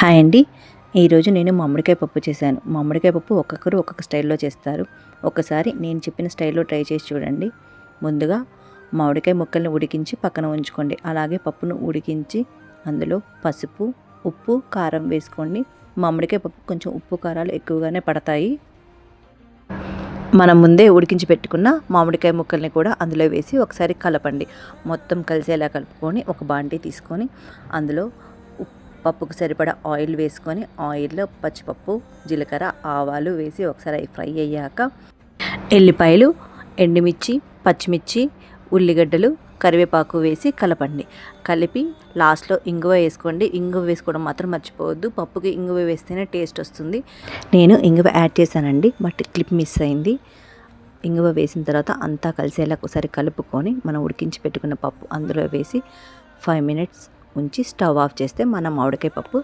Hi అండి. ఈరోజు నేను మామిడికాయ పప్పు చేశాను. మామిడికాయ పప్పు ఒక్కొక్కరు ఒక్కొక్క స్టైల్లో చేస్తారు. ఒకసారి నేను చెప్పిన స్టైల్లో ట్రై చేసి చూడండి. ముందుగా మామిడికాయ ముక్కల్ని ఉడికించి పక్కన ఉంచుకోండి. అలాగే పప్పును ఉడికించి అందులో పసుపు ఉప్పు కారం వేసుకోండి. మామిడికాయ పప్పు కొంచెం ఉప్పు కారాలు ఎక్కువగానే పడతాయి. మనం ముందే ఉడికించి పెట్టుకున్న మామిడికాయ ముక్కల్ని కూడా అందులో వేసి ఒకసారి కలపండి. మొత్తం కలిసేలా కలుపుకొని ఒక బాండీ తీసుకొని అందులో పప్పుకు సరిపడా ఆయిల్ వేసుకొని ఆయిల్లో పచ్చిపప్పు జీలకర్ర ఆవాలు వేసి ఒకసారి ఫ్రై అయ్యాక ఎల్లిపాయలు ఎండుమిర్చి పచ్చిమిర్చి ఉల్లిగడ్డలు కరివేపాకు వేసి కలపండి. కలిపి లాస్ట్లో ఇంగువ వేసుకోండి. ఇంగువ వేసుకోవడం మాత్రం మర్చిపోవద్దు. పప్పుకి ఇంగువ వేస్తేనే టేస్ట్ వస్తుంది. నేను ఇంగువ యాడ్ చేశానండి. బట్ క్లిప్ మిస్ అయింది. ఇంగువ వేసిన తర్వాత అంతా కలిసేలా ఒకసారి కలుపుకొని మనం ఉడికించి పెట్టుకున్న పప్పు అందులో వేసి ఫైవ్ మినిట్స్ ఉంచి స్టవ్ ఆఫ్ చేస్తే మన మామిడికాయ పప్పు